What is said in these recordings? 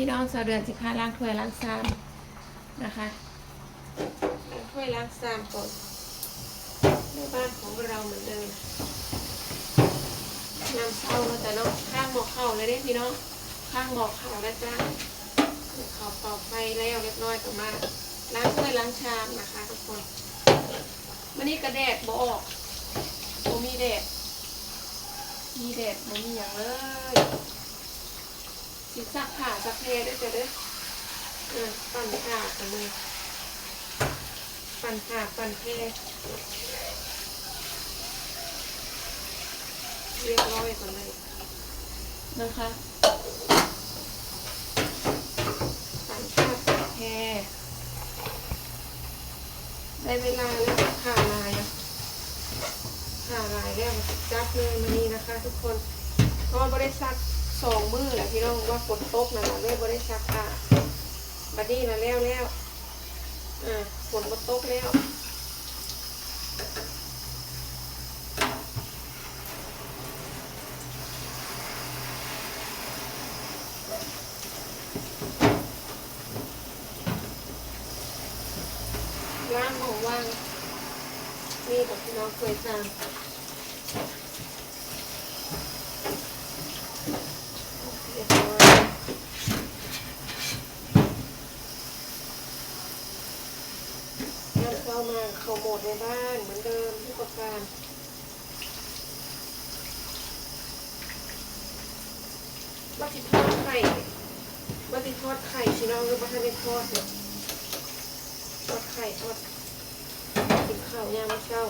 พี่น้องสาวเดือนสิพาล้างถ้วยล้างซามนะคะล้างถ้วยล้างซามก่อนในบ้านของเราเหมือนเดิมน้ำเศร้าแล้วแต่เนาะข้างหมอเข่าเลยเด้พี่น้องข้างหมอเข่าแล้วจ้าเขาเป่าไฟแล้วเรียบร้อยต่อมาล้างถ้วยล้างชามนะคะทุกคนวันนี้กระแดดบออกโมมีแดดมีแดดโมมีอย่างเลย สิซักผ้าซักเพลด้วยจ้ะเด้อเออปั่นผ้ากันเลยปั่นผ้าปั่นเพลเรียบร้อยก่อนเลยนะคะปั่นผ้าปั่นเพลได้เวลาแล้วผ้าลายอะผ้าลายแล้วจับเลยมานี่นะคะ ทุกคนเพราะว่าบริษัท สองมือแหละพี่น้องว่าฝนตกนะนะเลยบริษัทอะบัดนี้นะแล้วแล้วอ่าฝนก็ตกแล้วว่างของว่างนี่กับพี่น้องเคยสั่ง เรียบร้อยนำเข้ามาเข้าโหมด ในบ้านเหมือนเดิมทุกประการว่าติทอดไข่ว่าติทอดไข่ชิน้องหรือว่าทันได้ทอดเนี่ยทอดไข่ทอดกินข้าวยามมื้อเช้า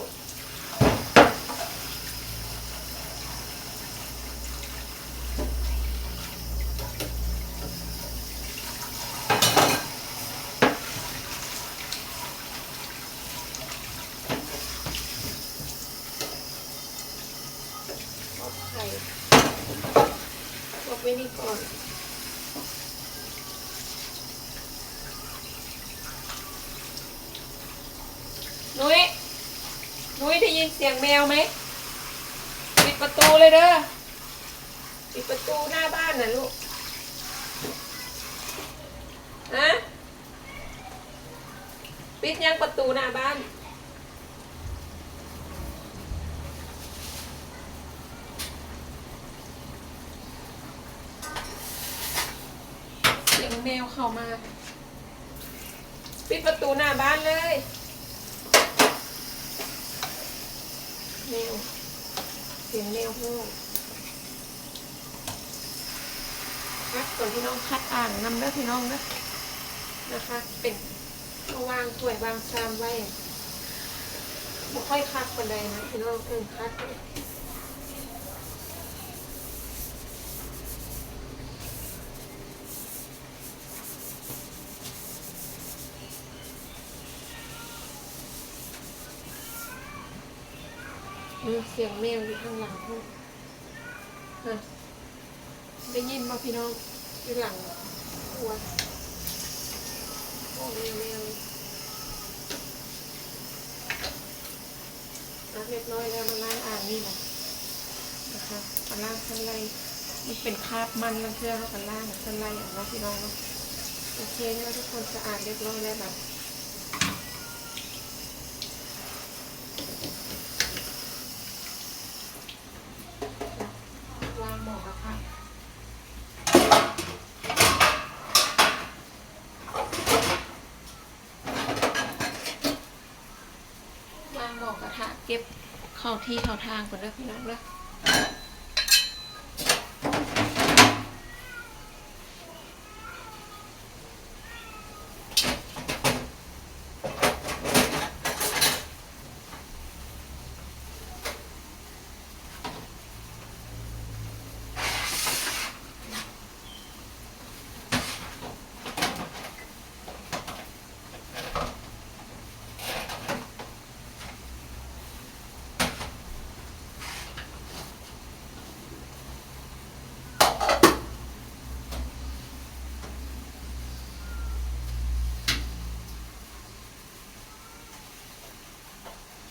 ทอดไข่ลวกไว้ นุ้ย นุ้ยได้ยินเสียงแมวไหม ปิดประตูเลยเด้อ ปิดประตูหน้าบ้านนะลูก ฮะ ปิดยังประตูหน้าบ้าน เสียง แมวเข้ามา ปิดประตูหน้าบ้านเลยแมวเสียงแมวห้องคัดก่อนพี่น้องคัดอ่างนำเด้อพี่น้องนะนะคะ เป็นเอาวางถ้วยวางชามไว้บ่ค่อยคัดคนใดนะพี่น้องเออคัด เสียงแมวอยู่ข้างหลังฮะได้ยินมาพี่น้องอยู่หลังตัวโอ้แมวแมวอะเรียบร้อยแล้วมาล้างอ่างนี่แหละนะคะมาล้างชั้นไรมันเป็นคราบมันแล้วเชื่อเขากันล้างชั้นไรอะเนาะพี่น้องเนาะโอเคนี่ว่าทุกคนสะอาดเรียบร้อยแล้วแบบวางหมอกระทะ วาง หมอกระทะเก็บเข้าที่เข้าทางคนเด้อพี่น้องเด้อ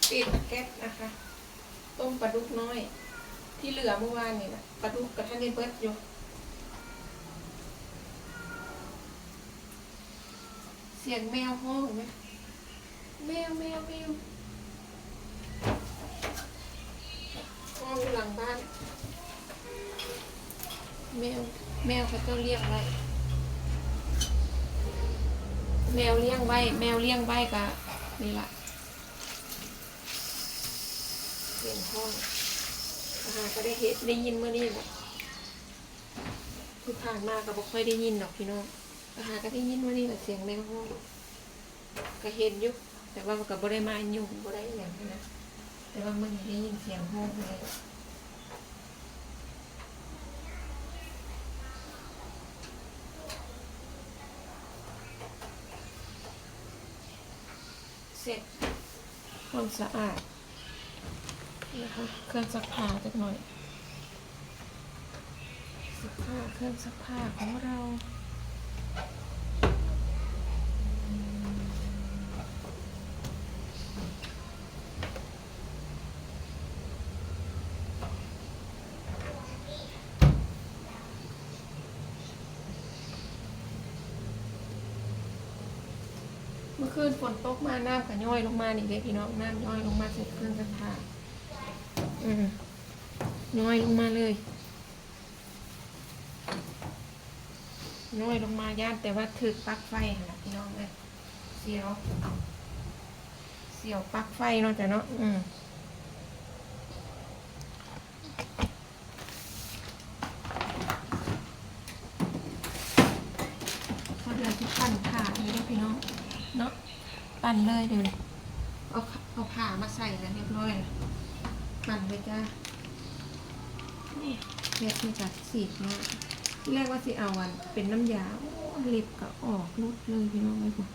ปิดแก๊สนะคะ ต้มปลาดุกน้อย ที่เหลือเมื่อวานนี่นะปลาดุกกับท่านได้เบิดอยู่สียงแมวห้องไหมแมวแมวแมวห้องอยู่หลังบ้าน แมวแมวเขาต้องเลี้ยงไว้แมวเลี้ยงไว้ แมวเลี้ยงไว้กะนี่ละ ท้องอาหาก็ได้เห็นได้ยินเมื่อนี้แหละคือผ่านมาก็บ่ค่อยได้ยินดอกพี่น้องอาหาก็ได้ยินว่านี่แหละเสียงแมวห้องก็เห็นยู่แต่ว่ามันก็บ่ได้มายุ่งบ่ได้อหย่างนั้นะแต่ว่ามันได้ยินเสียงห้องเลยเสร็จความสะอาด นะคะเครื่องซักผ้าจักหน่อยซักผ้าเครื่องซักผ้าของเราเมื่อคืนฝนตกมาน้ำก็ย่อยลงมานี่เลยพี่น้องน้ำย่อยลงมาใส่เครื่องซักผ้า อืมย่อยลงมาเลยย่อยลงมาย่านแต่ว่าถึกปักไฟหั่นะพี่น้องเลยเสียว เสียวปักไฟเนาะจ้ะเนาะอืมเขาเดินที่ปั้นผ้านี่ด้วยพี่น้องเนาะปั่นเลยเดี๋ยวนี้เอาเอาผ้ามาใส่แล้วเรียบร้อยแล้ว ปั่นไปจ้านี่เล็บนี่จัดสีดเนาะที่แรกว่าสิเอาวัน เป็นน้ำยาโอ้เล็บก็ออกรุดเลยพี่น้องเลยผม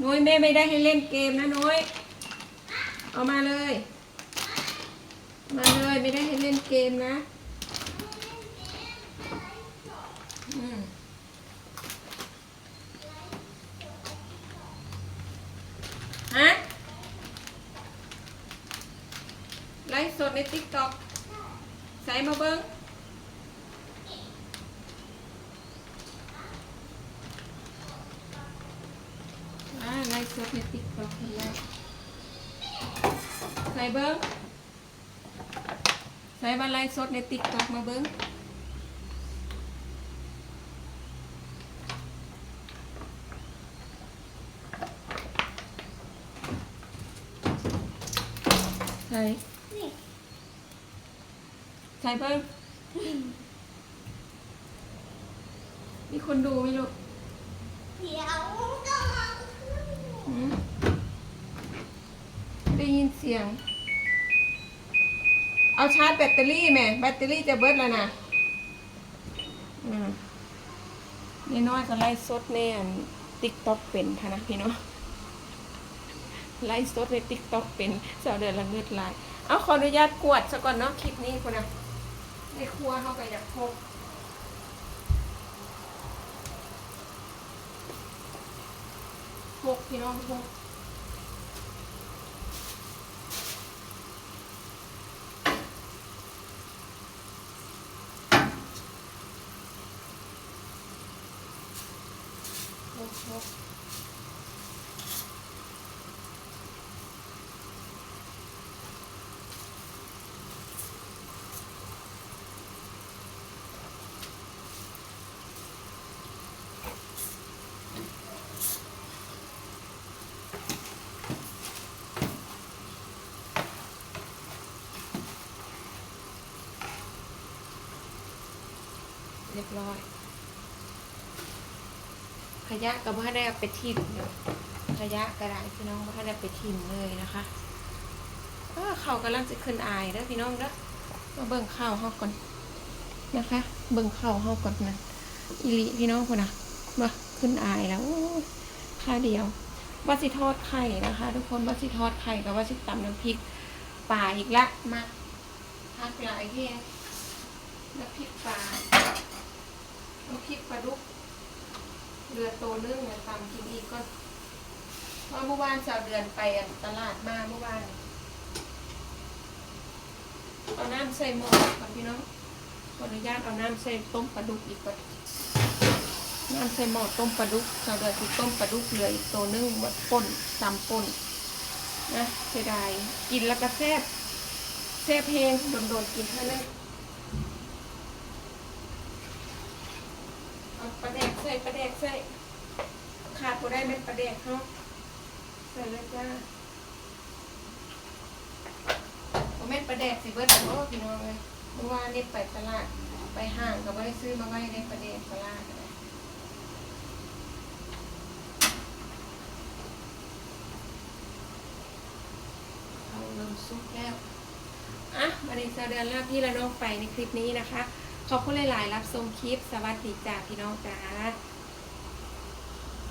นุ้ยแม่ไม่ได้ให้เล่นเกมนะนุ้ย เอามาเลย มาเลยไม่ได้ให้เล่นเกมนะอืมฮะ ไลฟ์สดในติ๊กต็อกใส่มาเบิ้งอ่าไลฟ์สดในติ๊กต็อกเห็นแล้วใส่เบิ้งใส่บันไลฟ์สดในติ๊กต็อกมาเบิ้งใส่ใส่เบิ้งมีคนดูไหมลูกเดี๋ยวก็มาขึ้นหืมได้ยินเสียง เอาชาร์จแบตเตอรี่แม่ แบตเตอรี่จะเบิดแล้วนะอืมนี่น้อยก็ไล่สดในติ๊กต็อกเป็นพะนะพี่น้องไล่สดในติ๊กต็อกเป็นสาวเดือนละเงืดลาย เอาขออนุญาตกวดซะก่อนเนาะคลิปนี้คนนะ ในครัวเข้าก็อยากพกพกพี่น้องพกพกพก บร้อยขยะก็บ่ได้ไปทิ้งเนาะขยะกระดาษพี่น้องบ่ได้ไปทิ้งเลยนะคะเออเขากำลังจะขึ้นอายเด้อพี่น้องเด้อมาเบิ่งข้าวเฮาก่อนนะคะ เบิ่งข้าวเฮาก่อนนะอีหลีพี่น้องคนน่ะมาขึ้นอายแล้วโอ้ยค่าเดียวว่าสิทอดไข่นะคะ ทุกคนว่าสิทอดไข่กับว่าสิตำน้ำพริกป่าอีกละมาพักหลายเที่น้ำพริกป่า น้ำพริกปลาดุกเรือโตนึ่งมาตำกินอีกก็เพราเมื่อวานสาวเดือนไปตลาดมาเมื่อวานเอาน้ำใส่หม้อก่อนพี่น้องขออนุญาตเอาน้ำใส่ต้มปลาดุกอีกก่อนน้ำใส่หม้อต้มปลาดุกเราเดี๋ยวจะต้มปลาดุกเหลืออีกตัวนึ่งบบป่นตำป่นนะเสียดายกินแล้วก็แซ่บแซ่บเพลงโดนๆกินเท่านั้นเอาปลาแดกใส่ปลาแดกใส่ขาดก็ได้เม็ดปลาแดกเขาใส่เลยจ้าผมเม็ดประแดกสิเบิร์ดโอ้พี่น้องเลยเมื่อวานนี่ไปตลาดไปห้างก็ไม่ได้ซื้อมาไว้ในประแดกตลาดเลยเอาเริ่มซุกแล้วอะวันนี้จะเดินลาพี่และนองไปในคลิปนี้นะคะ ขอบคุณหลายๆรับชมคลิป สวัสดีจ้าพี่น้องจ้า